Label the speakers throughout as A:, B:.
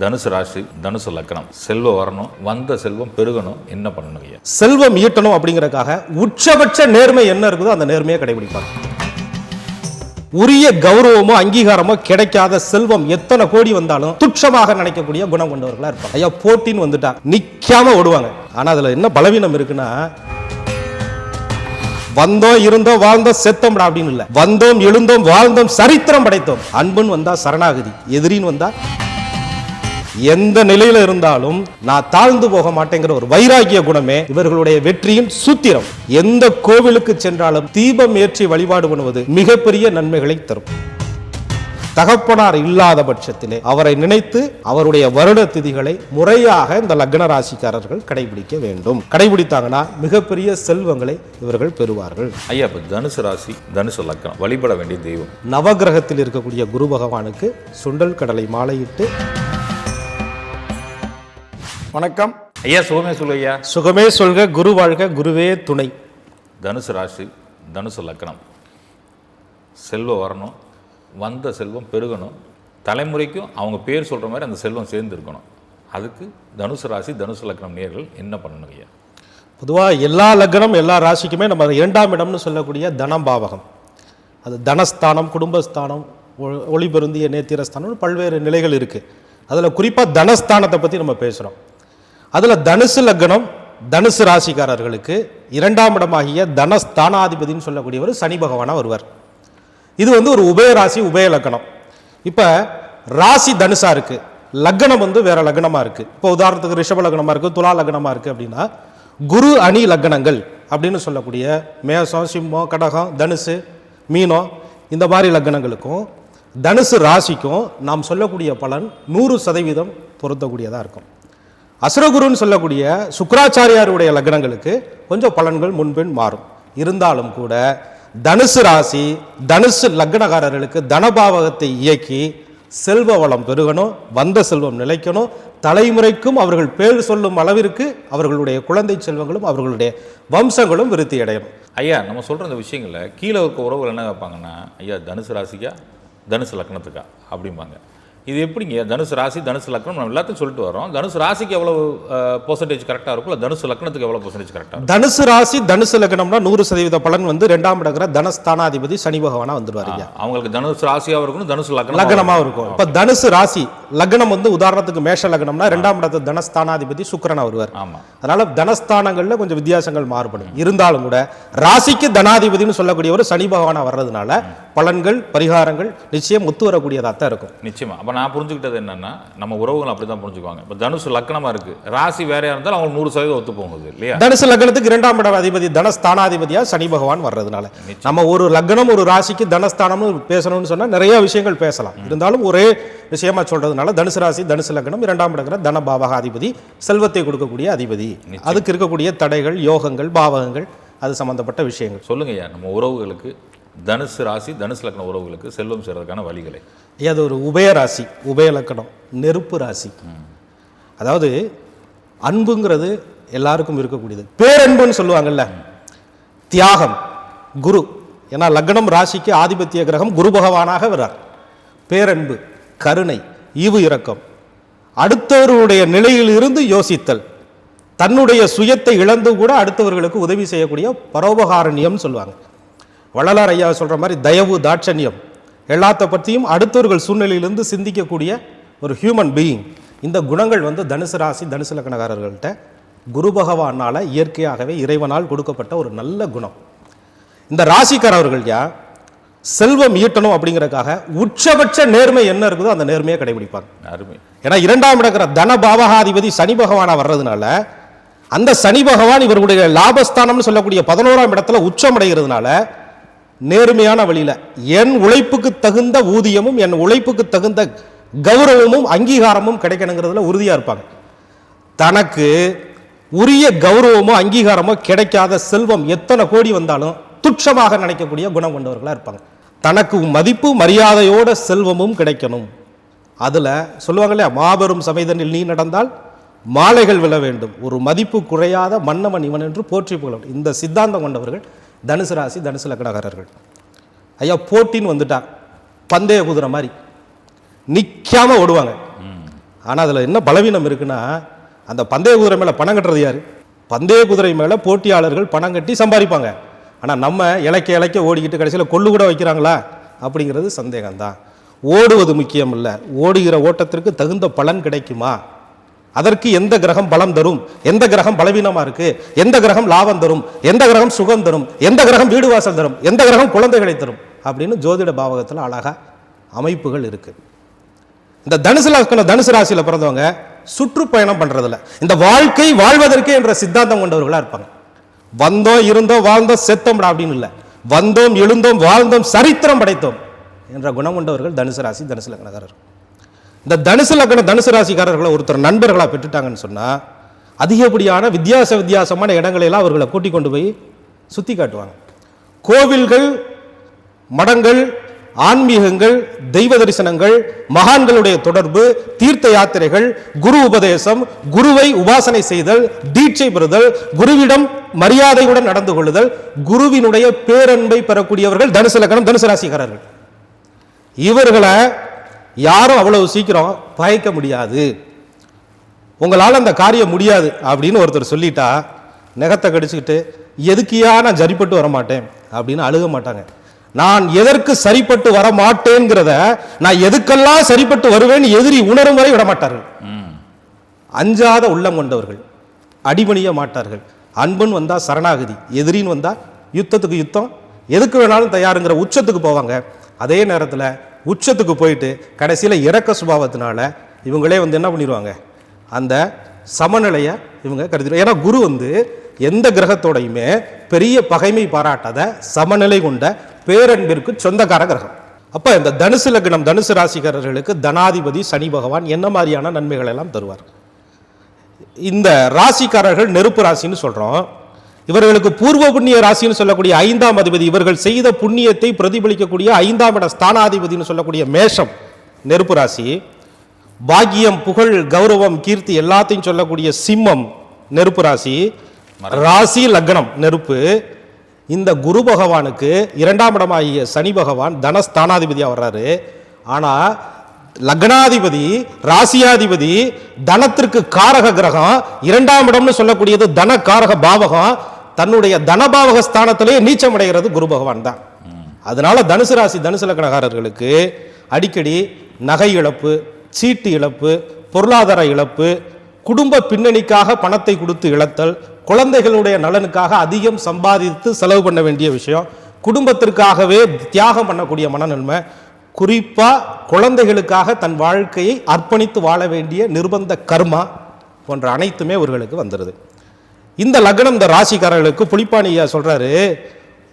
A: தனுசு ராசி தனுசு லக்னம். செல்வம் வரணும் வந்த செல்வம் பெருகணும் என்ன பண்ணணும் ஐயா?
B: செல்வம் ஈட்டணும் அப்படிங்கறதுக்காக உச்சபட்ச நேர்மை என்ன இருக்குதோ அந்த நேர்மையை கடைபிடிப்பாங்க. உரிய கௌரவமோ அங்கீகாரமோ கிடைக்காத செல்வம் எத்தனை கோடி வந்தாலும் துட்சமாக நினைக்கக்கூடிய குணம் கொண்டவர்களா இருப்பாங்க. ஐயா போட்டின்னு வந்துட்டா நிக்காம ஓடுவாங்க. ஆனா அதுல என்ன பலவீனம் இருக்குன்னா வந்தோம் இருந்தோம் வாழ்ந்தோம் செத்தோம்டா அப்படின்னு இல்ல. வந்தோம் எழுந்தோம் வாழ்ந்தோம் சரித்திரம் படைத்தோம். அன்புன்னு வந்தா சரணாகதி எதிரின்னு வந்தா எந்த நிலையில இருந்தாலும் நான் தாழ்ந்து போக மாட்டேங்கிற ஒரு வைராகிய குணமே இவர்களுடைய வெற்றியின் சூத்திரம். எந்த கோவிலுக்கு சென்றாலும் தீபம் ஏற்றி வழிபாடு பண்ணுவது மிகப்பெரிய நன்மைகளை தரும். தகப்பனார் இல்லாத பட்சத்திலே அவரை நினைத்து அவருடைய வருட திதிகளை முறையாக இந்த லக்ன ராசிக்காரர்கள் கடைபிடிக்க வேண்டும். கடைபிடித்தாங்கன்னா மிகப்பெரிய செல்வங்களை இவர்கள் பெறுவார்கள்.
A: ஐயா இப்போ தனுசு ராசி தனுசு லக்னம் வழிபட வேண்டிய தெய்வம்.
B: நவகிரகத்தில் இருக்கக்கூடிய குரு பகவானுக்கு சுண்டல் கடலை மாலையிட்டு
C: வணக்கம்.
A: ஐயா சுகமே சொல்லு ஐயா.
B: சுகமே சொல்க குரு வாழ்க குருவே துணை.
A: தனுசு ராசி தனுசு லக்னம். செல்வம் வரணும் வந்த செல்வம் பெருகணும் தலைமுறைக்கும் அவங்க பேர் சொல்கிற மாதிரி அந்த செல்வம் சேர்ந்து இருக்கணும். அதுக்கு தனுசு ராசி தனுசு லக்னம் நேர்கள் என்ன பண்ணணும் ஐயா?
B: பொதுவாக எல்லா லக்னம் எல்லா ராசிக்குமே நம்ம இரண்டாம் இடம்னு சொல்லக்கூடிய தனம் பாவகம் அது தனஸ்தானம் குடும்பஸ்தானம் ஒ- ஒளி பொருந்திய நேத்திரஸ்தானம் பல்வேறு நிலைகள் இருக்குது அதில் குறிப்பாக தனஸ்தானத்தை பற்றி நம்ம பேசுகிறோம் அதில் தனுசு லக்னம் தனுசு ராசிக்காரர்களுக்கு இரண்டாம் இடமாகிய தனஸ்தானாதிபதினு சொல்லக்கூடியவர் சனி பகவானாக வருவார். இது வந்து ஒரு உபய ராசி உபய லக்னம். இப்போ ராசி தனுசாக இருக்குது லக்னம் வந்து வேறு லக்னமாக இருக்குது இப்போ உதாரணத்துக்கு ரிஷப லக்னமாக இருக்குது துலா லக்னமாக இருக்குது அப்படின்னா குரு அணி லக்னங்கள் அப்படின்னு சொல்லக்கூடிய மேசம் சிம்மம் கடகம் தனுசு மீனம் இந்த மாதிரி லக்னங்களுக்கும் தனுசு ராசிக்கும் நாம் சொல்லக்கூடிய பலன் நூறு சதவீதம் பொருத்தக்கூடியதாக இருக்கும். அசுரகுருன்னு சொல்லக்கூடிய சுக்கராச்சாரியாருடைய லக்னங்களுக்கு கொஞ்சம் பலன்கள் முன்பின் மாறும். இருந்தாலும் கூட தனுசு ராசி தனுசு லக்னகாரர்களுக்கு தனபாவகத்தை இயக்கி செல்வ வளம் பெருகணும் வந்த செல்வம் நிலைக்கணும். தலைமுறைக்கும் அவர்கள் பேர் சொல்லும் அளவிற்கு அவர்களுடைய குழந்தை செல்வங்களும் அவர்களுடைய வம்சங்களும் விருத்தி அடையணும்.
A: ஐயா நம்ம சொல்கிற இந்த விஷயங்களில் கீழே இருக்க உறவுகள் என்ன வைப்பாங்கன்னா ஐயா தனுசு ராசிக்கா தனுசு லக்னத்துக்கா? அப்படிம்பாங்க. இது எப்படிங்க? தனுசு ராசி தனுசு லக்னம் நம்ம எல்லாத்தையும் சொல்லிட்டு வரோம் தனுசு ராசிக்கு எவ்வளவு பர்சன்டேஜ் கரெக்டாக இருக்கும் இல்லை தனுசு லக்னத்துக்கு எவ்வளோ பர்சன்டேஜ் கரெக்டாக
B: தனுசு ராசி தனுசு லக்னம்னா நூறு சதவீத பலன் வந்து ரெண்டாம் இடங்கிற தனஸ்தானாதிபதி சனி பகவானா வந்துருவாருங்க
A: அவங்களுக்கு தனுசு ராசியாகவும் இருக்கணும் தனுசு லக்னம்
B: லக்னமா இருக்கும். இப்ப தனுசு ராசி லக்னம் வந்து உதாரணத்துக்கு மேஷ லக்னம்னா ரெண்டாம் இடத்து தனஸ்தானாதிபதி சுக்கிரனா வருவார்.
A: ஆமாம்
B: அதனால தனஸ்தானங்கள்ல கொஞ்சம் வித்தியாசங்கள் மாறுபடும். இருந்தாலும் கூட ராசிக்கு தனாதிபதினு சொல்லக்கூடியவர் சனி பகவானா வர்றதுனால பலன்கள் பரிகாரங்கள் நிச்சயம் ஒத்து வரக்கூடியதா தான் இருக்கும்.
A: நிச்சயமா. அப்போ நான் புரிஞ்சுக்கிட்டது என்னன்னா நம்ம உறவுகள் அப்படி தான் புரிஞ்சுக்குவாங்க. இப்போ தனுசு லக்னமாக இருக்கு. ராசி வேறையா இருந்தாலும் அவங்க நூறு சதவீதம் ஒத்து போகுது இல்லையா?
B: தனுசு லக்னத்துக்கு இரண்டாம் இடம் அதிபதி தனஸ்தானாதிபதியா சனி பகவான் வர்றதுனால. நம்ம ஒரு லக்னம் ஒரு ராசிக்கு தனஸ்தானம்னு பேசணும்னு சொன்னா நிறைய விஷயங்கள் பேசலாம். இருந்தாலும் ஒரே விஷயமா சொல்றதுனால தனுசு ராசி தனுசு லக்னம் இரண்டாம் இடங்கிற தன பாவக அதிபதி செல்வத்தை கொடுக்கக்கூடிய அதிபதி. அதுக்கு இருக்கக்கூடிய தடைகள் யோகங்கள் பாவகங்கள் அது சம்பந்தப்பட்ட விஷயங்கள்.
A: சொல்லுங்க ஐயா நம்ம உறவுகளுக்கு தனுசு ராசி தனுசு லக்ன உறவுகளுக்கு செல்வம் சேர்றதுக்கான வழிகளை.
B: அது ஒரு உபயராசி உபயலக்கணம் நெருப்பு ராசி. அதாவது அன்புங்கிறது எல்லாருக்கும் இருக்கக்கூடியது. பேரன்புன்னு சொல்லுவாங்கல்ல. தியாகம் குரு. ஏன்னா லக்னம் ராசிக்கு ஆதிபத்திய கிரகம் குரு பகவானாக வர்றார். பேரன்பு கருணை ஈவு இரக்கம். அடுத்தவருடைய நிலையிலிருந்து யோசித்தல். தன்னுடைய சுயத்தை இழந்து கூட அடுத்தவர்களுக்கு உதவி செய்யக்கூடிய பரோபகாரண்யம் சொல்லுவாங்க. வள்ளலார் ஐயா சொல்கிற மாதிரி தயவு தாட்சண்யம். எல்லாத்த பற்றியும் அடுத்தவர்கள் சூழ்நிலையிலிருந்து சிந்திக்கக்கூடிய ஒரு ஹியூமன் பீயிங் இந்த குணங்கள் வந்து தனுசு ராசி தனுசு லக்னக்காரர்கள்ட்ட குரு பகவானால இயற்கையாகவே இறைவனால் கொடுக்கப்பட்ட ஒரு நல்ல குணம். இந்த ராசிக்காரர்கள் யா செல்வம் ஈட்டணும் அப்படிங்கறதுக்காக உச்சபட்ச நேர்மை என்ன இருக்குதோ அந்த நேர்மையை கடைபிடிப்பாங்க.
A: அருமை.
B: ஏன்னா இரண்டாம் இடக்கிற தன பாவகாதிபதி சனி பகவானா வர்றதுனால அந்த சனி பகவான் இவர்களுடைய லாபஸ்தானம்னு சொல்லக்கூடிய பதினோராம் இடத்துல உச்சமடைகிறதுனால நேர்மையான வழியில். என் உழைப்புக்கு தகுந்த ஊதியமும் என் உழைப்புக்கு தகுந்த கௌரவமும் அங்கீகாரமும் கிடைக்கணுங்கிறதுல உறுதியாக இருப்பாங்க. தனக்கு உரிய கௌரவமோ அங்கீகாரமோ கிடைக்காத செல்வம் எத்தனை கோடி வந்தாலும் துட்சமாக நினைக்கக்கூடிய குணம் கொண்டவர்களாக இருப்பாங்க. தனக்கு மதிப்பு மரியாதையோட செல்வமும் கிடைக்கணும். அதில் சொல்லுவாங்க இல்லையா மாபெரும் சமைதனில் நீ நடந்தால் மாலைகள் விழ வேண்டும். ஒரு மதிப்பு குறையாத மன்னவன் இவன் என்று போற்றி புகழ இந்த சித்தாந்தம் கொண்டவர்கள் தனுசு ராசி தனுசு லக்னக்காரர்கள். ஐயா போட்டின்னு வந்துட்டா பந்தய குதிரை மாதிரி. நிற்காம ஓடுவாங்க. ஆனால் அதில் என்ன பலவீனம் இருக்குன்னா அந்த பந்தய குதிரை மேலே பணம் கட்டுறது யார்? பந்தய குதிரை மேலே போட்டியாளர்கள் பணம் கட்டி சம்பாதிப்பாங்க. ஆனால் நம்ம இலைக்க இலைக்க ஓடிக்கிட்டு கடைசியில் கொள்ளு கூட வைக்கிறாங்களா? அப்படிங்கிறது சந்தேகம்தான். ஓடுவது முக்கியம் இல்லை. ஓடுகிற ஓட்டத்திற்கு தகுந்த பலன் கிடைக்குமா? அதற்கு எந்த கிரகம் பலம் தரும்? எந்த கிரகம் பலவீனமா இருக்கு? எந்த கிரகம் லாபம் தரும்? எந்த கிரகம் சுகம் தரும்? எந்த கிரகம் வீடு வாசல் தரும்? எந்த கிரகம் குழந்தைகளை தரும்? அப்படின்னு ஜோதிட பாவகத்தில் அழகா அமைப்புகள் இருக்கு. இந்த தனுசு லக்ன தனுசு ராசியில பிறந்தவங்க சுற்றுப்பயணம் பண்றதில்ல. இந்த வாழ்க்கை வாழ்வதற்கே என்ற சித்தாந்தம் கொண்டவர்களா இருப்பாங்க. வந்தோம் இருந்தோம் வாழ்ந்தோம் செத்தோம்டா அப்படின்னு இல்லை. வந்தோம் எழுந்தோம் வாழ்ந்தோம் சரித்திரம் படைத்தோம் என்ற குணம் கொண்டவர்கள் தனுசு ராசி தனுசு லக்னக்காரர் இந்த தனுசு லக்ன தனுசு ராசிக்காரர்களை ஒருத்தர் நண்பர்களாக பெற்றுட்டாங்கன்னு சொன்னால் அதிகப்படியான வித்தியாச வித்தியாசமான இடங்களையெல்லாம் அவர்களை கூட்டிக் கொண்டு போய் சுத்தி காட்டுவாங்க. கோவில்கள் மடங்கள் ஆன்மீகங்கள் தெய்வ தரிசனங்கள் மகான்களுடைய தொடர்பு தீர்த்த யாத்திரைகள் குரு உபதேசம் குருவை உபாசனை செய்தல் தீட்சை பெறுதல் குருவிடம் மரியாதையுடன் நடந்து கொள்ளுதல் குருவினுடைய பேரன்பை பெறக்கூடியவர்கள் தனுசு லக்கணம் தனுசு ராசிக்காரர்கள். இவர்களை யாரும் அவ்வளவு சீக்கிரம் பயக்க முடியாது. உங்களால் அந்த காரியம் முடியாது அப்படின்னு ஒருத்தர் சொல்லிட்டா நெகத்தை கடிச்சுக்கிட்டு எதுக்கியா நான் சரிப்பட்டு வர மாட்டேன் அப்படின்னு அழுக மாட்டாங்க. நான் எதற்கு சரிப்பட்டு வர மாட்டேங்கிறத நான் எதுக்கெல்லாம் சரிப்பட்டு வருவேன் எதிரி உணரும் வரை விட மாட்டார்கள்
A: ம்.
B: அஞ்சாத உள்ளம் கொண்டவர்கள் அடிபணிய மாட்டார்கள். அன்புன்னு வந்தா சரணாகதி எதிரின்னு வந்தா யுத்தத்துக்கு யுத்தம். எதுக்கு வேணாலும் தயாருங்கிற உச்சத்துக்கு போவாங்க. அதே நேரத்தில் உச்சத்துக்கு போயிட்டு கடைசியில் இறக்க சுபாவத்தினால இவங்களே வந்து என்ன பண்ணிடுவாங்க அந்த சமநிலையை இவங்க கருதி ஏன்னா குரு வந்து எந்த கிரகத்தோடையுமே பெரிய பகைமை பாராட்டாத சமநிலை கொண்ட பேரன்பிற்கு சொந்தக்கார கிரகம். அப்போ இந்த தனுசு லக்னம் தனுசு ராசிக்காரர்களுக்கு தனாதிபதி சனி பகவான் என்ன மாதிரியான நன்மைகள் எல்லாம் தருவார்? இந்த ராசிக்காரர்கள் நெருப்பு ராசின்னு சொல்கிறோம் இவர்களுக்கு பூர்வ புண்ணிய ராசின்னு சொல்லக்கூடிய ஐந்தாம் அதிபதி இவர்கள் செய்த புண்ணியத்தை பிரதிபலிக்கக்கூடிய ஐந்தாம் இட ஸ்தானாதிபதினு சொல்லக்கூடிய மேஷம் நெருப்பு ராசி. பாக்கியம் புகழ் கௌரவம் கீர்த்தி எல்லாத்தையும் சொல்லக்கூடிய சிம்மம் நெருப்பு ராசி. ராசி லக்னம் நெருப்பு. இந்த குரு பகவானுக்கு இரண்டாம் இடமாகிய சனி பகவான் தனஸ்தானாதிபதியாக வர்றாரு. ஆனா லக்னாதிபதி ராசியாதிபதி தனத்திற்கு காரக கிரகம் இரண்டாம் இடம்னு சொல்லக்கூடியது தன காரக பாவகம் தன்னுடைய தனபாவக ஸ்தானத்திலேயே நீச்சம் அடைகிறது குரு பகவான் தான். அதனால தனுசு ராசி தனுசு லக்னகாரர்களுக்கு அடிக்கடி நகை இழப்பு சீட்டு இழப்பு பொருளாதார இழப்பு குடும்ப பின்னணிக்காக பணத்தை கொடுத்து இழத்தல் குழந்தைகளுடைய நலனுக்காக அதிகம் சம்பாதித்து செலவு பண்ண வேண்டிய விஷயம் குடும்பத்திற்காகவே தியாகம் பண்ணக்கூடிய மனநன்மை குறிப்பாக குழந்தைகளுக்காக தன் வாழ்க்கையை அர்ப்பணித்து வாழ வேண்டிய நிர்பந்த கர்மா போன்ற அனைத்துமே இவர்களுக்கு வந்துடுது இந்த லக்னம் இந்த ராசிக்காரர்களுக்கு புலிப்பாணியா சொல்கிறாரு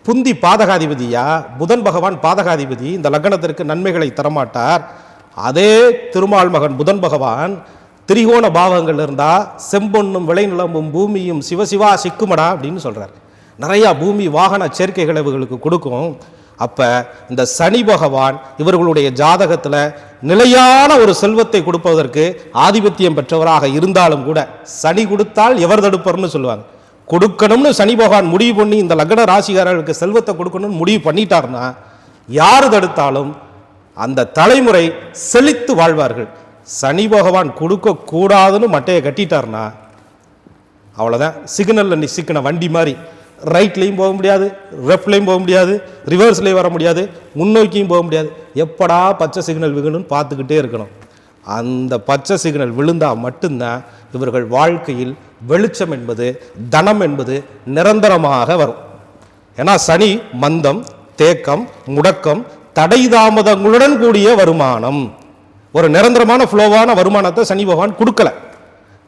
B: புந்தி பாதகாதிபதியா? புதன் பகவான் பாதகாதிபதி இந்த லக்னத்திற்கு நன்மைகளை தரமாட்டார். அதே திருமால் மகன் புதன் பகவான் திரிகோண பாவங்கள் இருந்தால் செம்பொன்னும் விளைநிலமும் பூமியும் சிவசிவா சிக்குமடா அப்படின்னு சொல்கிறார் நிறையா பூமி வாகன சேர்க்கை இவர்களுக்கு கொடுக்கும். அப்போ இந்த சனி பகவான் இவர்களுடைய ஜாதகத்தில் நிலையான ஒரு செல்வத்தை கொடுப்பதற்கு ஆதிபத்தியம் பெற்றவராக இருந்தாலும் கூட சனி கொடுத்தால் எவர் தடுப்பர்னு சொல்லுவாங்க. கொடுக்கணும்னு சனி பகவான் முடிவு பண்ணி இந்த லக்ன ராசிகாரர்களுக்கு செல்வத்தை கொடுக்கணும்னு முடிவு பண்ணிட்டாருன்னா யார் தடுத்தாலும் அந்த தலைமுறை செழித்து வாழ்வார்கள். சனி பகவான் கொடுக்கக்கூடாதுன்னு மட்டையை கட்டிட்டார்னா அவ்வளோதான் சிக்னலில் நீ சிக்கின வண்டி மாதிரி ரைட்லேயும் போக முடியாது லெஃப்ட்லேயும் போக முடியாது ரிவர்ஸ்லேயும் வர முடியாது முன்னோக்கியும் போக முடியாது. எப்படா பச்சை சிக்னல் விகணும்னு பார்த்துக்கிட்டே இருக்கணும். அந்த பச்சை சிக்னல் விழுந்தால் மட்டும்தான் இவர்கள் வாழ்க்கையில் வெளிச்சம் என்பது தனம் என்பது நிரந்தரமாக வரும். ஏன்னா சனி மந்தம் தேக்கம் முடக்கம் தடை தாமதங்களுடன் கூடிய வருமானம். ஒரு நிரந்தரமான ஃப்ளோவான வருமானத்தை சனி பகவான் கொடுக்கல.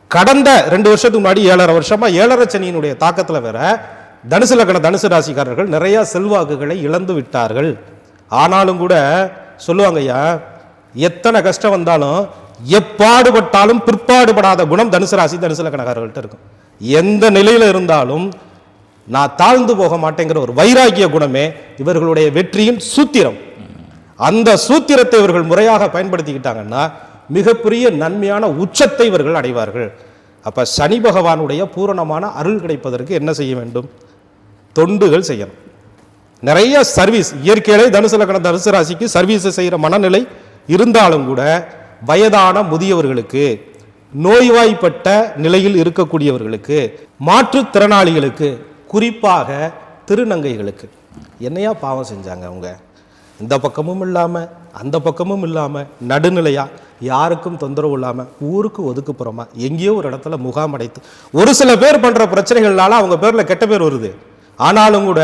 B: கடந்த ரெண்டு வருஷத்துக்கு முன்னாடி ஏழரை வருஷமா ஏழரை சனியினுடைய தாக்கத்தில் வேற தனுசு லக்கண தனுசு ராசிக்காரர்கள் நிறையா செல்வாக்குகளை இழந்து விட்டார்கள். ஆனாலும் கூட சொல்லுவாங்க ஐயா எத்தனை கஷ்டம் வந்தாலும் எப்பாடுபட்டாலும் பிற்பாடுபடாத குணம் தனுசு ராசி தனுசு லக்கணக்காரர்கள்ட்ட இருக்கும். எந்த நிலையில் இருந்தாலும் நான் தாழ்ந்து போக மாட்டேங்கிற ஒரு வைராகிய குணமே இவர்களுடைய வெற்றியின் சூத்திரம். அந்த சூத்திரத்தை இவர்கள் முறையாக பயன்படுத்திக்கிட்டாங்கன்னா மிகப்பெரிய நன்மையான உச்சத்தை இவர்கள் அடைவார்கள். அப்போ சனி பகவானுடைய பூரணமான அருள் கிடைப்பதற்கு என்ன செய்ய வேண்டும்? தொண்டுகள் செய்யணும். நிறைய சர்வீஸ் இயற்கையிலே தனுசு லக்கணம் தனுசு ராசிக்கு சர்வீஸை செய்கிற மனநிலை இருந்தாலும் கூட வயதான முதியவர்களுக்கு நோய்வாய்ப்பட்ட நிலையில் இருக்கக்கூடியவர்களுக்கு மாற்றுத்திறனாளிகளுக்கு குறிப்பாக திருநங்கைகளுக்கு. என்னையா பாவம் செஞ்சாங்க அவங்க? இந்த பக்கமும் இல்லாமல் அந்த பக்கமும் இல்லாமல் நடுநிலையாக யாருக்கும் தொந்தரவு இல்லாமல் ஊருக்கு ஒதுக்குப்புறமா எங்கேயோ ஒரு இடத்துல முகாம் அடைத்து ஒரு சில பேர் பண்ணுற பிரச்சனைகள்னால அவங்க பேரில் கெட்ட பேர் வருது. ஆனாலும் கூட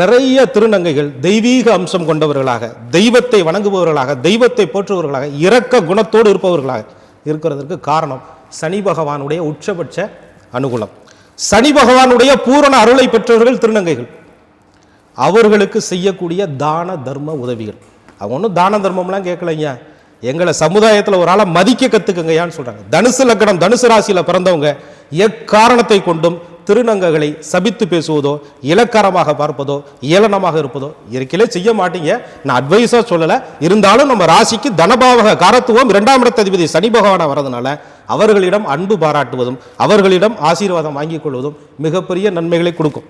B: நிறைய திருநங்கைகள் தெய்வீக அம்சம் கொண்டவர்களாக தெய்வத்தை வணங்குபவர்களாக தெய்வத்தை போற்றுபவர்களாக இரக்க குணத்தோடு இருப்பவர்களாக இருக்கிறதற்கு காரணம் சனி பகவானுடைய உச்சபட்ச அனுகூலம். சனி பகவானுடைய பூரண அருளை பெற்றவர்கள் திருநங்கைகள். அவர்களுக்கு செய்யக்கூடிய தான தர்ம உதவிகள். அவங்க ஒன்றும் தான தர்மம்லாம் கேட்கலைங்க. எங்களை சமுதாயத்தில் ஒரு ஆளை மதிக்க கற்றுக்குங்கயான்னு சொல்கிறாங்க தனுசு லக்கணம் தனுசு ராசியில் பிறந்தவங்க எக்காரணத்தை கொண்டும் திருநங்கைகளை சபித்து பேசுவதோ இலக்காரமாக பார்ப்பதோ ஏளனமாக இருப்பதோ இயற்கையிலே செய்ய மாட்டீங்க. நான் அட்வைஸாக சொல்லலை. இருந்தாலும் நம்ம ராசிக்கு தனபாவக காரத்துவம் இரண்டாம் இடத்ததிபதி சனி பகவானாக வரதுனால அவர்களிடம் அன்பு பாராட்டுவதும் அவர்களிடம் ஆசீர்வாதம் வாங்கிக் கொள்வதும் மிகப்பெரிய நன்மைகளை கொடுக்கும்.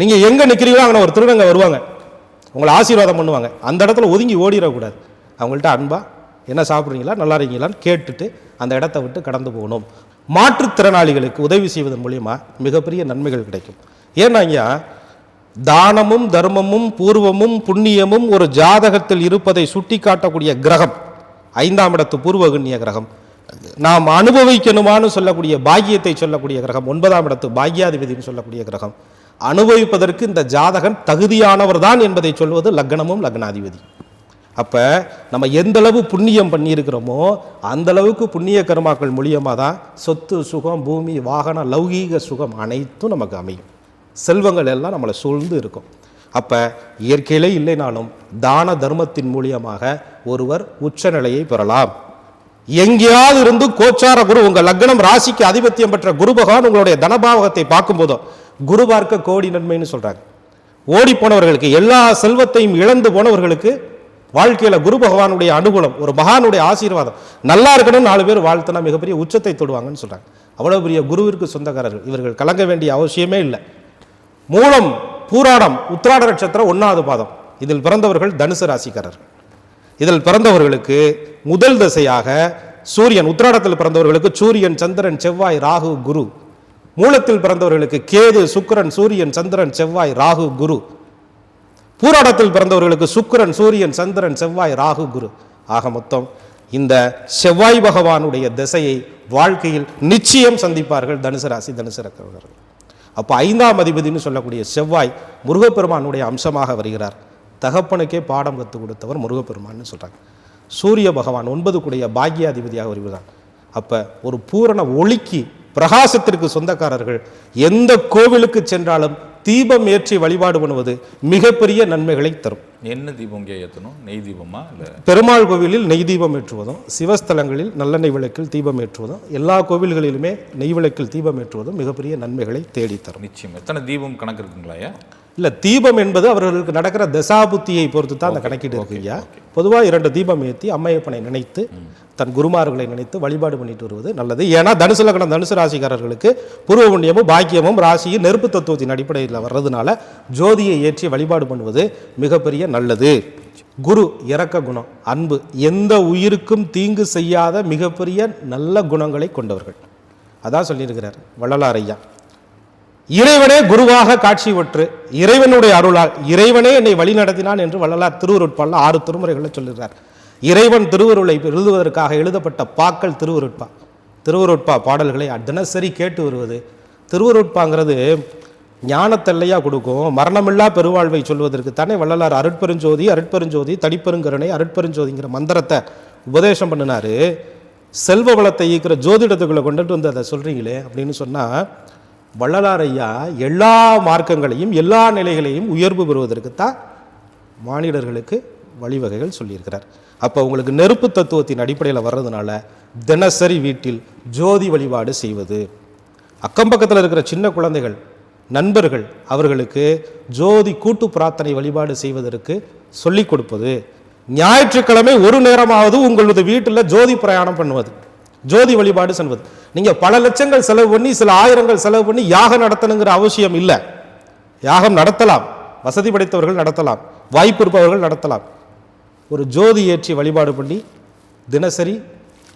B: நீங்கள் எங்கே நிற்கிறீங்களோ அங்கே ஒரு திருநங்கை வருவாங்க. உங்களை ஆசீர்வாதம் பண்ணுவாங்க. அந்த இடத்துல ஒதுங்கி ஓடிடக்கூடாது. அவங்கள்ட்ட அன்பா என்ன சாப்பிட்றீங்களா? நல்லா இருக்கீங்களான்னு கேட்டுட்டு அந்த இடத்த விட்டு கடந்து போகணும். மாற்றுத்திறனாளிகளுக்கு உதவி செய்வதன் மூலியமாக மிகப்பெரிய நன்மைகள் கிடைக்கும். ஏன்னா தானமும் தர்மமும் பூர்வமும் புண்ணியமும் ஒரு ஜாதகத்தில் இருப்பதை சுட்டி காட்டக்கூடிய கிரகம் ஐந்தாம் இடத்து பூர்வகண்ணிய கிரகம் நாம் அனுபவிக்கணுமான்னு சொல்லக்கூடிய பாக்கியத்தை சொல்லக்கூடிய கிரகம் ஒன்பதாம் இடத்து பாக்கியாதிபதினு சொல்லக்கூடிய கிரகம் அனுபவிப்பதற்கு இந்த ஜாதகன் தகுதியானவர் தான் என்பதை சொல்வது லக்னமும் லக்னாதிபதி. அப்போ நம்ம எந்தளவு புண்ணியம் பண்ணியிருக்கிறோமோ அந்த அளவுக்கு புண்ணிய கர்மாக்கள் மூலியமாக தான் சொத்து சுகம் பூமி வாகனம் லௌகீக சுகம் அனைத்தும் நமக்கு அமையும். செல்வங்கள் எல்லாம் நம்மளை சூழ்ந்து இருக்கும். அப்போ இயற்கையிலே இல்லைனாலும் தான தர்மத்தின் மூலியமாக ஒருவர் உச்சநிலையை பெறலாம். எங்கேயாவது இருந்து கோச்சார குரு உங்கள் லக்னம் ராசிக்கு ஆதிபத்தியம் பெற்ற குரு பகவான் உங்களுடைய தனபாவகத்தை பார்க்கும்போதோ குரு பார்க்க கோடி நன்மைன்னு சொல்கிறாங்க ஓடி போனவர்களுக்கு எல்லா செல்வத்தையும் இழந்து போனவர்களுக்கு வாழ்க்கையில் குரு பகவானுடைய அனுகூலம் ஒரு மகானுடைய ஆசீர்வாதம். நல்லா இருக்கணும்னு நாலு பேர் வாழ்த்தினா மிகப்பெரிய உச்சத்தை தொடுவாங்கன்னு சொல்கிறாங்க அவ்வளோ பெரிய குருவிற்கு சொந்தக்காரர்கள். இவர்கள் கலங்க வேண்டிய அவசியமே இல்லை. மூலம் பூராடம் உத்திராட நட்சத்திரம் ஒன்றாவது பாதம். இதில் பிறந்தவர்கள் தனுசு ராசிக்காரர்கள். இதில் பிறந்தவர்களுக்கு முதல் திசையாக சூரியன் உத்திராடத்தில் பிறந்தவர்களுக்கு சூரியன் சந்திரன் செவ்வாய் ராகு குரு. மூலத்தில் பிறந்தவர்களுக்கு கேது சுக்கிரன் சூரியன் சந்திரன் செவ்வாய் ராகு குரு. பூராடத்தில் பிறந்தவர்களுக்கு சுக்கிரன் சூரியன் சந்திரன் செவ்வாய் ராகு குரு. ஆக மொத்தம் இந்த செவ்வாய் பகவானுடைய திசையை வாழ்க்கையில் நிச்சயம் சந்திப்பார்கள் தனுசு ராசி தனுசு ரக்கவர்கள் அப்போ ஐந்தாம் அதிபதினு சொல்லக்கூடிய செவ்வாய் முருகப்பெருமானுடைய அம்சமாக வருகிறார். தகப்பனுக்கே பாடம் கற்றுக் கொடுத்தவர் முருகப்பெருமான்னு சொல்கிறாங்க சூரிய பகவான் ஒன்பது கூடிய பாக்யாதிபதியாக வருகிறார் அப்போ ஒரு பூரண ஒளிக்கு பிரகாசத்திற்கு சொந்தக்காரர்கள். எந்த கோவிலுக்கு சென்றாலும் தீபம் ஏற்றி வழிபாடு பண்ணுவது மிகப்பெரிய நன்மைகளை தரும்.
A: என்ன தீபம் ஏற்றணும் நெய் தீபமா இல்லை?
B: பெருமாள் கோவிலில் நெய் தீபம் ஏற்றுவதும் சிவஸ்தலங்களில் நல்லெண்ணெய் விளக்கில் தீபம் ஏற்றுவதும் எல்லா கோவில்களிலுமே நெய் விளக்கில் தீபம் ஏற்றுவதும் மிகப்பெரிய நன்மைகளை தேடித் தரும்.
A: நிச்சயம். எத்தனை தீபம் கணக்கு இருக்குங்களா
B: இல்ல தீபம் என்பது அவர்களுக்கு நடக்கிற தசாபுத்தியை பொறுத்து தான் அந்த கணக்கீடு இருக்குங்க பொதுவாக இரண்டு தீபம் ஏற்றி அம்மையப்பனை நினைத்து தன் குருமார்களை நினைத்து வழிபாடு பண்ணிட்டு வருவது நல்லது. ஏன்னா தனுசு லக்னம் தனுசு ராசிக்காரர்களுக்கு பூர்வ புண்ணியமும் பாக்கியமும் ராசியும் நெருப்பு தத்துவத்தின் அடிப்படையில் வர்றதுனால ஜோதியை ஏற்றி வழிபாடு பண்ணுவது மிகப்பெரிய நல்லது. குரு இறக்க குணம் அன்பு எந்த உயிருக்கும் தீங்கு செய்யாத மிகப்பெரிய நல்ல குணங்களை கொண்டவர்கள். அதான் சொல்லியிருக்கிறார் வள்ளலார் ஐயா. இறைவனே குருவாக காட்சி பெற்று இறைவனுடைய அருளால் இறைவனே என்னை வழி நடத்தினான் என்று வள்ளலார் திருவருட்பால் ஆறு திருமுறைகளை சொல்லுகிறார் இறைவன் திருவருளை எழுதுவதற்காக எழுதப்பட்ட பாக்கள் திருவருட்பா திருவருட்பா பாடல்களை தினசரி கேட்டு வருவது. திருவருட்பாங்கிறது ஞானத்தெல்லையா கொடுக்கும். மரணமில்லா பெருவாழ்வை சொல்வதற்கு தானே வள்ளலார் அருட்பெருஞ்சோதி அருட்பெருஞ்சோதி தடிப்பெருங்கருணை அருட்பெருஞ்சோதிங்கிற மந்திரத்தை உபதேசம் பண்ணினார். செல்வ வளத்தை ஈக்கிற ஜோதிடத்துக்குள்ளே கொண்டுட்டு வந்து அதை சொல்கிறீங்களே அப்படின்னு சொன்னால் வள்ளலார் ஐயா எல்லா மார்க்கங்களையும் எல்லா நிலைகளையும் உயர்வு பெறுவதற்குத்தான் மானிடர்களுக்கு வழிவகைகள் சொல்லியிருக்கிறார். அப்போ உங்களுக்கு நெருப்பு தத்துவத்தின் அடிப்படையில் வர்றதுனால தினசரி வீட்டில் ஜோதி வழிபாடு செய்வது. அக்கம் பக்கத்தில் இருக்கிற சின்ன குழந்தைகள் நண்பர்கள் அவர்களுக்கு ஜோதி கூட்டு பிரார்த்தனை வழிபாடு செய்வதற்கு சொல்லிக் கொடுப்பது. ஞாயிற்றுக்கிழமை ஒரு நேரமாவது உங்களது வீட்டில் ஜோதி பிரயாணம் பண்ணுவது. ஜோதி வழிபாடு செல்வது. நீங்கள் பல லட்சங்கள் செலவு பண்ணி சில ஆயிரங்கள் செலவு பண்ணி யாகம் நடத்தணுங்கிற அவசியம் இல்லை. யாகம் நடத்தலாம். வசதி படைத்தவர்கள் நடத்தலாம். வாய்ப்பு இருப்பவர்கள் நடத்தலாம். ஒரு ஜோதி ஏற்றி வழிபாடு பண்ணி தினசரி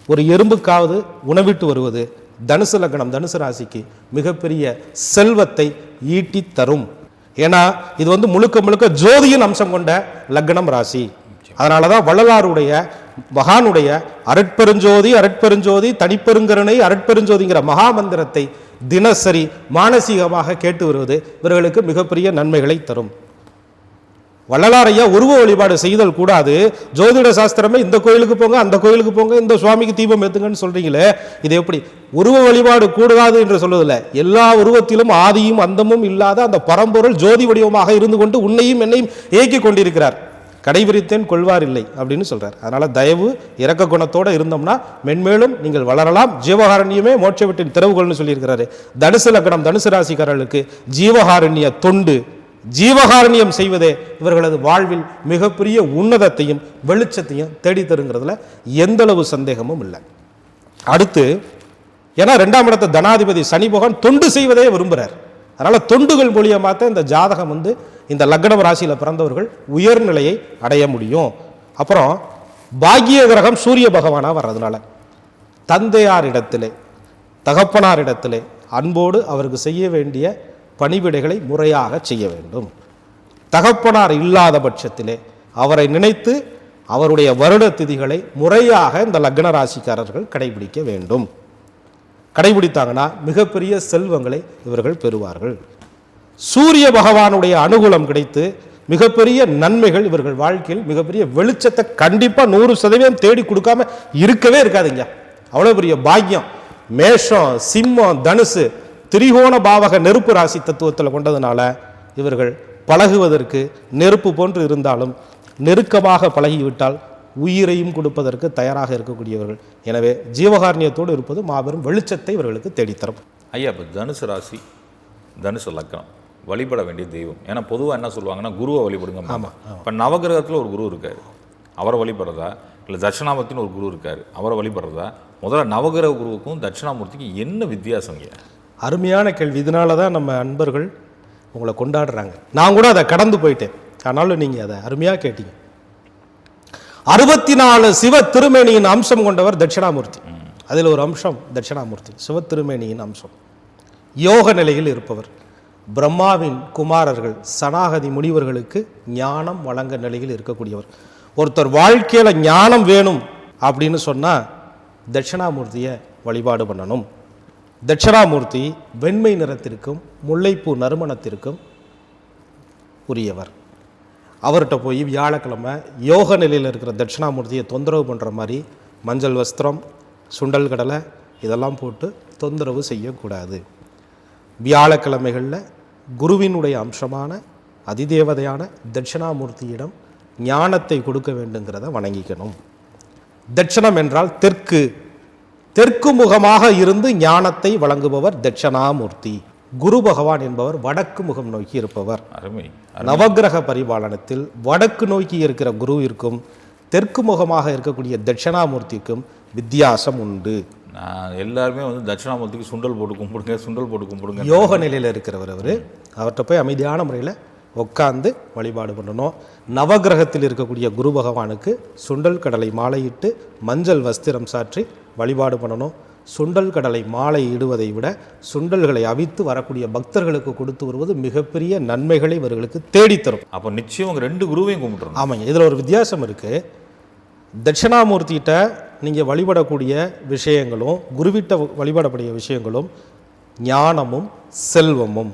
B: ஒரு எறும்புக்காவது உணவிட்டு வருவது தனுசு லக்னம் தனுசு ராசிக்கு மிகப்பெரிய செல்வத்தை ஈட்டி தரும். ஏன்னா இது வந்து முழுக்க முழுக்க ஜோதியின் அம்சம் கொண்ட லக்னம் ராசி. அதனால தான் வள்ளலாருடைய மகானுடைய அரட்பெருஞ்சோதி அரட்பெருஞ்சோதி தனிப்பெருங்கருணை அரட்பெருஞ்சோதிங்கிற மகா மந்திரத்தை தினசரி மானசீகமாக கேட்டு வருவது இவர்களுக்கு மிகப்பெரிய நன்மைகளை தரும். வள்ளலாரையா உருவ வழிபாடு செய்தல் கூடாது. ஜோதிட சாஸ்திரமே இந்த கோயிலுக்கு போங்க அந்த கோயிலுக்கு போங்க இந்த சுவாமிக்கு தீபம் ஏற்றுங்கன்னு சொல்றீங்களே இது எப்படி? உருவ வழிபாடு கூடாது என்று சொல்வதில்ல. எல்லா உருவத்திலும் ஆதியும் அந்தமும் இல்லாத அந்த பரம்பொருள் ஜோதி வடிவமாக இருந்து கொண்டு உன்னையும் என்னையும் இயக்கி கொண்டிருக்கிறார். கடைபிடித்தேன் கொள்வார் இல்லை அப்படின்னு சொல்றார். அதனால தயவு இரக்க குணத்தோடு இருந்தோம்னா மென்மேலும் நீங்கள் வளரலாம். ஜீவகாரண்யமே மோட்ச வீட்டின் திறவுகோல்னு சொல்லியிருக்கிறாரு. தனுசு லக்னம் தனுசு ராசிக்காரர்களுக்கு ஜீவகாரண்ய தொண்டு ஜீவகாரண்யம் செய்வதே இவர்களது வாழ்வில் மிகப்பெரிய உன்னதத்தையும் வெளிச்சத்தையும் தேடி தருங்கிறதுல எந்த அளவு சந்தேகமும் இல்லை. அடுத்து ஏன்னா ரெண்டாம் இடத்த தனாதிபதி சனி பகவான் தொண்டு செய்வதே விரும்புகிறார் அதனால் தொண்டுகள் மூலியமாக தான் இந்த ஜாதகம் வந்து இந்த லக்னம் ராசியில் பிறந்தவர்கள் உயர்நிலையை அடைய முடியும். அப்புறம் பாக்கிய கிரகம் சூரிய பகவானாக வர்றதுனால தந்தையார் இடத்திலே தகப்பனார் இடத்திலே அன்போடு அவருக்கு செய்ய வேண்டிய பணிவிடைகளை முறையாக செய்ய வேண்டும். தகப்பனார் இல்லாத பட்சத்திலே அவரை நினைத்து அவருடைய வருட திதிகளை முறையாக இந்த லக்ன ராசிக்காரர்கள் கடைபிடிக்க வேண்டும். கடைபிடித்தாங்கன்னா மிகப்பெரிய செல்வங்களை இவர்கள் பெறுவார்கள். சூரிய பகவானுடைய அனுகூலம் கிடைத்து மிகப்பெரிய நன்மைகள் இவர்கள் வாழ்க்கையில் மிகப்பெரிய வெளிச்சத்தை கண்டிப்பாக நூறு சதவீதம் தேடி கொடுக்காம இருக்கவே இருக்காதுங்க. அவ்வளோ பெரிய பாக்கியம். மேஷம் சிம்மம் தனுசு திரிகோண பாவக நெருப்பு ராசி தத்துவத்தில் கொண்டதுனால இவர்கள் பழகுவதற்கு நெருப்பு போன்று இருந்தாலும் நெருக்கமாக பழகிவிட்டால் உயிரையும் கொடுப்பதற்கு தயாராக இருக்கக்கூடியவர்கள். எனவே ஜீவகாரண்யத்தோடு இருப்பது மாபெரும் வெளிச்சத்தை இவர்களுக்கு தேடித்தரும்.
A: ஐயா இப்போ தனுசு ராசி தனுசு லக்னம் வழிபட வேண்டிய தெய்வம். ஏன்னா பொதுவாக என்ன சொல்லுவாங்கன்னா குருவை வழிபடுங்க
B: ஆமா,
A: இப்போ நவகிரகத்தில் ஒரு குரு இருக்காரு. அவரை வழிபடுறதா? இல்லை தட்சிணாமூர்த்தின்னு ஒரு குரு இருக்காரு. அவரை வழிபடுறதா? முதல்ல நவகிரக குருவுக்கும் தட்சிணாமூர்த்திக்கும் என்ன வித்தியாசம்
B: அருமையான கேள்வி. இதனால தான் நம்ம அன்பர்கள் உங்களை கொண்டாடுறாங்க. நான் கூட அதை கடந்து போயிட்டேன். ஆனாலும் நீங்கள் அதை அருமையாக கேட்டீங்க. அறுபத்தி நாலு சிவ திருமேனியின் அம்சம் கொண்டவர் தட்சிணாமூர்த்தி. அதில் ஒரு அம்சம் தட்சிணாமூர்த்தி சிவ திருமேனியின் அம்சம். யோக நிலையில் இருப்பவர். பிரம்மாவின் குமாரர்கள் சனாகதி முனிவர்களுக்கு ஞானம் வழங்க நிலையில் இருக்கக்கூடியவர். ஒருத்தர் வாழ்க்கையில் ஞானம் வேணும் அப்படின்னு சொன்னால் தட்சிணாமூர்த்தியை வழிபாடு பண்ணணும். தட்சிணாமூர்த்தி வெண்மை நிறத்திற்கும் முல்லைப்பூ நறுமணத்திற்கும் உரியவர். அவர்கிட்ட போய் வியாழக்கிழமை யோக நிலையில் இருக்கிற தட்சிணாமூர்த்தியை தொந்தரவு பண்ணுற மாதிரி மஞ்சள் வஸ்திரம் சுண்டல் கடலை இதெல்லாம் போட்டு தொந்தரவு செய்யக்கூடாது. வியாழக்கிழமைகளில் குருவினுடைய அம்சமான அதிதேவதையான தட்சிணாமூர்த்தியிடம் ஞானத்தை கொடுக்க வேண்டுங்கிறத வணங்கிக்கணும். தட்சிணம் என்றால் தெற்கு. தெற்கு முகமாக இருந்து ஞானத்தை வழங்குபவர் தட்சணாமூர்த்தி. குரு பகவான் என்பவர் வடக்கு முகம் நோக்கி இருப்பவர்.
A: அருமை
B: நவக்கிரக பரிபாலனத்தில் வடக்கு நோக்கி இருக்கிற குருவிற்கும் தெற்கு முகமாக இருக்கக்கூடிய தட்சிணாமூர்த்திக்கும் வித்தியாசம் உண்டு.
A: நான் எல்லாருமே வந்து தட்சிணாமூர்த்திக்கு சுண்டல் போட்டு கும்பிடுங்க சுண்டல் போட்டு கும்பிடுங்க.
B: யோக நிலையில் இருக்கிறவர் அவர். அவர்கிட்ட போய் அமைதியான முறையில் உட்காந்து வழிபாடு பண்ணணும். நவக்கிரகத்தில் இருக்கக்கூடிய குரு பகவானுக்கு சுண்டல் கடலை மாலையிட்டு மஞ்சள் வஸ்திரம் சாற்றி வழிபாடு பண்ணணும். சுண்டல் கடலை மாலை இடுவதை விட சுண்டல்களை அவித்து வரக்கூடிய பக்தர்களுக்கு கொடுத்து வருவது மிகப்பெரிய நன்மைகளை இவர்களுக்கு தேடித்தரும்.
A: அப்போ நிச்சயம் ரெண்டு குருவையும் கும்பிட்டுறணும்.
B: ஆமாங்க இதில் ஒரு வித்தியாசம் இருக்குது தட்சிணாமூர்த்திகிட்ட நீங்கள் வழிபடக்கூடிய விஷயங்களும் குருவிட்ட வழிபடக்கூடிய விஷயங்களும் ஞானமும் செல்வமும்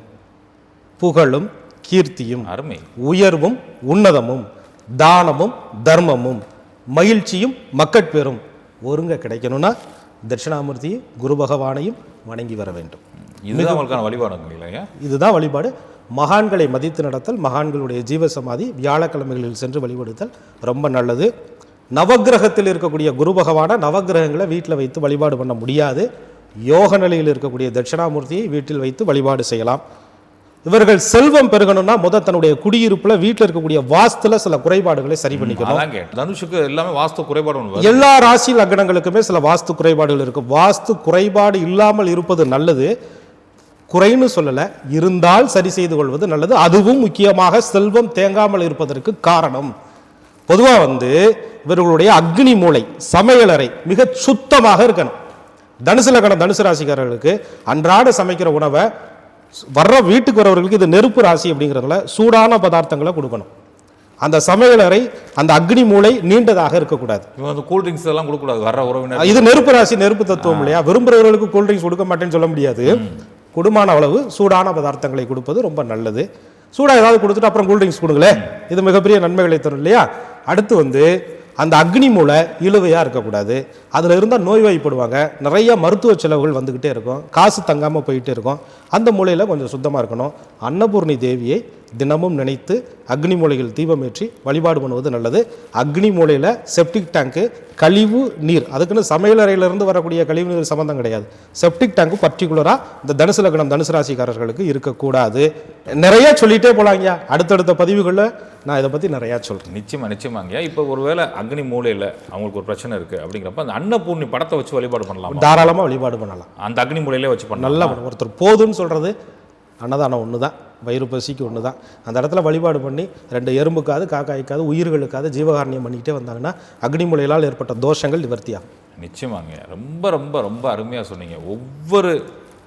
B: புகழும் கீர்த்தியும்
A: அருமை.
B: உயர்வும் உன்னதமும் தானமும் தர்மமும் மகிழ்ச்சியும் மக்கட்பேரும் ஒருங்க கிடைக்கணும்னா தட்சிணாமூர்த்தி குரு பகவானையும் வணங்கி வர வேண்டும்.
A: இதுதான் அவங்களுக்கான வழிபாடு இல்லையா?
B: இதுதான் வழிபாடு. மகான்களை மதித்து நடத்தல் மகான்களுடைய ஜீவசமாதி வியாழக்கிழமைகளில் சென்று வழிபடுத்தல் ரொம்ப நல்லது. நவக்கிரகத்தில் இருக்கக்கூடிய குரு பகவானை நவக்கிரகங்களை வீட்டில் வைத்து வழிபாடு பண்ண முடியாது. யோக நிலையில் இருக்கக்கூடிய தட்சிணாமூர்த்தியை வீட்டில் வைத்து வழிபாடு செய்யலாம். இவர்கள் செல்வம் பெருகணும்னா முத தன்னுடைய குடியிருப்புல வீட்டில் இருக்கக்கூடிய வாஸ்துல சில குறைபாடுகளை சரி பண்ணிக்கணும்.
A: தனுஷுக்கு எல்லாமே வாஸ்து குறைபாடு.
B: எல்லா ராசி லக்னங்களுக்குமே சில வாஸ்து குறைபாடுகள் இருக்கும் வாஸ்து குறைபாடு இல்லாமல் இருப்பது நல்லது. குறைன்னு சொல்லல. இருந்தால் சரி செய்து கொள்வது நல்லது. அதுவும் முக்கியமாக செல்வம் தேங்காமல் இருப்பதற்கு காரணம். பொதுவாக வந்து இவர்களுடைய அக்னி மூளை சமையலறை மிக சுத்தமாக இருக்கணும். தனுசு லக்னம் தனுசு ராசிக்காரர்களுக்கு அன்றாட சமைக்கிற உணவை வர்ற வீட்டுக்கு வரவர்களுக்கு இது நெருப்பு ராசி அப்படிங்கிறதுல சூடான பதார்த்தங்களை கொடுக்கணும். அந்த சமையலறை அந்த அக்னி மூளை நீண்டதாக இருக்கக்கூடாது.
A: இவன் வந்து கூல் ட்ரிங்க்ஸ் எல்லாம் கொடுக்கக்கூடாது வர்ற உறவினர்.
B: இது நெருப்பு ராசி நெருப்பு தத்துவம் இல்லையா? விரும்புகிறவர்களுக்கு கூல்ட்ரிங்க்ஸ் கொடுக்க மாட்டேன்னு சொல்ல முடியாது. குடும்பமான அளவு சூடான பதார்த்தங்களை கொடுப்பது ரொம்ப நல்லது. சூடாக ஏதாவது கொடுத்துட்டு அப்புறம் கூல்ட்ரிங்க்ஸ் கொடுங்களேன். இது மிகப்பெரிய நன்மைகளை தரும் இல்லையா? அடுத்து வந்து அந்த அக்னி மூளை இழுவையாக இருக்கக்கூடாது. அதில் இருந்தால் நோய்வாய்ப்படுவாங்க. நிறைய மருத்துவ செலவுகள் வந்துக்கிட்டே இருக்கும். காசு தங்காமல் போயிட்டே இருக்கும். அந்த மூலையில் கொஞ்சம் சுத்தமாக இருக்கணும். அன்னபூர்ணி தேவியை தினமும் நினைத்து அக்னி மூலையில் தீபமேற்றி வழிபாடு பண்ணுவது நல்லது. அக்னி மூலையில் செப்டிக் டேங்க்கு கழிவு நீர் அதுக்குன்னு சமையலறையிலிருந்து வரக்கூடிய கழிவு நீர் சம்மந்தம் கிடையாது. செப்டிக் டேங்க்கு பர்டிகுலராக இந்த தனுசு லக்னம் தனுசு ராசிக்காரர்களுக்கு இருக்கக்கூடாது. நிறைய சொல்லிகிட்டே போலாங்கய்யா. அடுத்தடுத்த பதிவுகளில் நான் இதை பற்றி நிறையா சொல்கிறேன்
A: நிச்சயமா நிச்சயமாங்க இப்போ ஒருவேளை அக்னி மூலையில் அவங்களுக்கு ஒரு பிரச்சனை இருக்கு அப்படிங்கிறப்ப அந்த அன்னபூர்ணி படத்தை வச்சு வழிபாடு பண்ணலாமா?
B: தாராளமாக வழிபாடு பண்ணலாம்.
A: அந்த அக்னி மூலையிலே வச்சு பண்ணலாம்?
B: நல்லா. ஒருத்தர் போதும்னு சொல்கிறது அன்னதானம் ஒன்று தான் வயிறு பசிக்கு ஒன்று தான் அந்த இடத்துல வழிபாடு பண்ணி ரெண்டு எறும்புக்காது காக்காய்க்காது உயிர்களுக்காது ஜீவகாரணியம் பண்ணிக்கிட்டே வந்தாங்கன்னா அக்னிமுலையிலால் ஏற்பட்ட தோஷங்கள் நிவர்த்தியாகும்.
A: நிச்சயமாங்க. ரொம்ப ரொம்ப ரொம்ப அருமையாக சொன்னீங்க. ஒவ்வொரு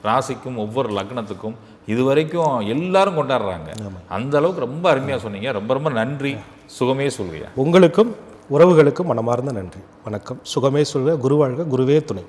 A: ராசிக்கும் ஒவ்வொரு லக்னத்துக்கும் இது வரைக்கும் எல்லாரும் கொண்டாடுறாங்க. அந்த அளவுக்கு ரொம்ப அருமையாக சொன்னீங்க. ரொம்ப ரொம்ப நன்றி. சுகமே சொல்கையா
B: உங்களுக்கும் உறவுகளுக்கும் மனமார்ந்த நன்றி. வணக்கம். சுகமே சொல்க குருவாழ்க குருவே துணை.